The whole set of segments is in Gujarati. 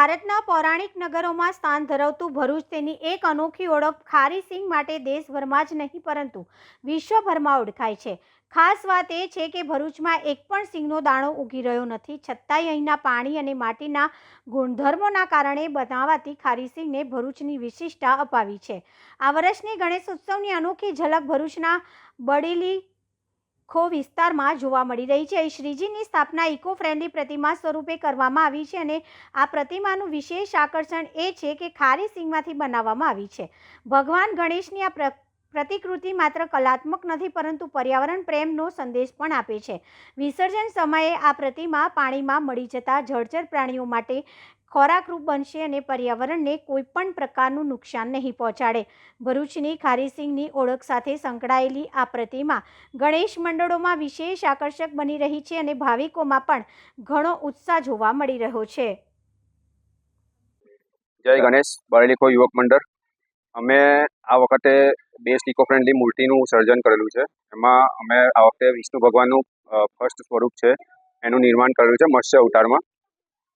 ભારતના પૌરાણિક નગરોમાં સ્થાન ધરાવતું ભરૂચ તેની એક અનોખી ઓળખ ખારી સિંગ માટે દેશભરમાં જ નહીં, પરંતુ વિશ્વભરમાં ઓળખાય છે. ખાસ વાત એ છે કે ભરૂચમાં એક પણ સિંગનો દાણો ઉગી રહ્યો નથી. છતાંય અહીંના પાણી અને માટીના ગુણધર્મોના કારણે બનાવાતી ખારી સિંગને ભરૂચની વિશિષ્ટતા અપાવી છે. આ વર્ષની ગણેશ ઉત્સવની અનોખી ઝલક ભરૂચના બડેલી ખો વિસ્તારમાં જોવા મળી રહી છે. શ્રીજીની સ્થાપના ઇકો ફ્રેન્ડલી પ્રતિમા સ્વરૂપે કરવામાં આવી છે અને આ પ્રતિમાનું વિશેષ આકર્ષણ એ છે કે ખારી સિંગમાંથી બનાવવામાં આવી છે. ભગવાન ગણેશની આ પ્રતિકૃતિ માત્ર કલાત્મક નથી, પરંતુ પર્યાવરણ પ્રેમનો સંદેશ પણ આપે છે. વિસર્જન સમયે આ પ્રતિમા પાણીમાં મળી જતા જળચર પ્રાણીઓ માટે ખોરાકરૂપ બનશે અને પર્યાવરણને કોઈપણ પ્રકારનું નુકસાન નહીં પહોંચાડે. ભરૂચની ખારીસિંગની ઓળખ સાથે સંકળાયેલી આ પ્રતિમા ગણેશ મંડળોમાં વિશેષ આકર્ષક બની રહી છે અને ભાવિકોમાં પણ ઘણો ઉત્સાહ જોવા મળી રહ્યો છે. જય ગણેશ બરેલીખો યુવક મંડળ. અમે આ વખતે બેસ્ટ ઇકો ફ્રેન્ડલી મૂર્તિનું સર્જન કરેલું છે. એમાં અમે આ વખતે વિષ્ણુ ભગવાનનું ફર્સ્ટ સ્વરૂપ છે, એનું નિર્માણ કરેલું છે, મત્સ્ય અવતારમાં.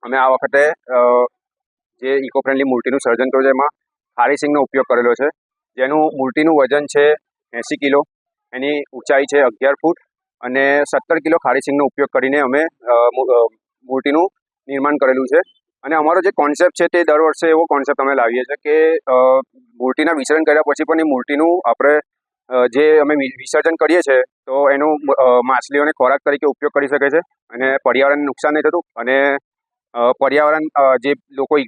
અમે આ વખતે જે ઇકો ફ્રેન્ડલી મૂર્તિનું સર્જન કર્યું છે, એમાં ખારી સિંગનો ઉપયોગ કરેલો છે. જેનું મૂર્તિનું વજન છે એંસી કિલો, એની ઊંચાઈ છે અગિયાર ફૂટ અને સત્તર કિલો ખારી સિંગનો ઉપયોગ કરીને અમે મૂર્તિનું નિર્માણ કરેલું છે. અને અમારો જે કોન્સેપ્ટ છે તે દર વર્ષે એવો કોન્સેપ્ટ અમે લાવીએ છીએ કે મૂર્તિના વિસર્જન કર્યા પછી પણ એ મૂર્તિનું આપણે જે અમે વિસર્જન કરીએ છીએ, તો એનું માછલીઓને ખોરાક તરીકે ઉપયોગ કરી શકે છે અને પર્યાવરણને નુકસાન નહીં થતું અને પર્યાવરણ જે લોકો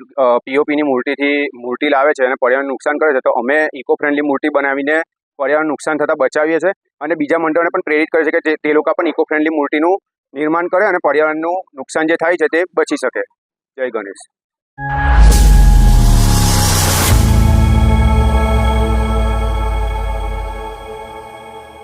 પીઓપીની મૂર્તિથી મૂર્તિ લાવે છે અને પર્યાવરણ નુકસાન કરે છે, તો અમે ઇકો ફ્રેન્ડલી મૂર્તિ બનાવીને પર્યાવરણ નુકસાન થતાં બચાવીએ છીએ અને બીજા મંડળોને પણ પ્રેરિત કરે છે કે જે- તે લોકો પણ ઇકો ફ્રેન્ડલી મૂર્તિનું નિર્માણ કરે અને પર્યાવરણનું નુકસાન જે થાય છે તે બચી શકે. જય ગણેશ.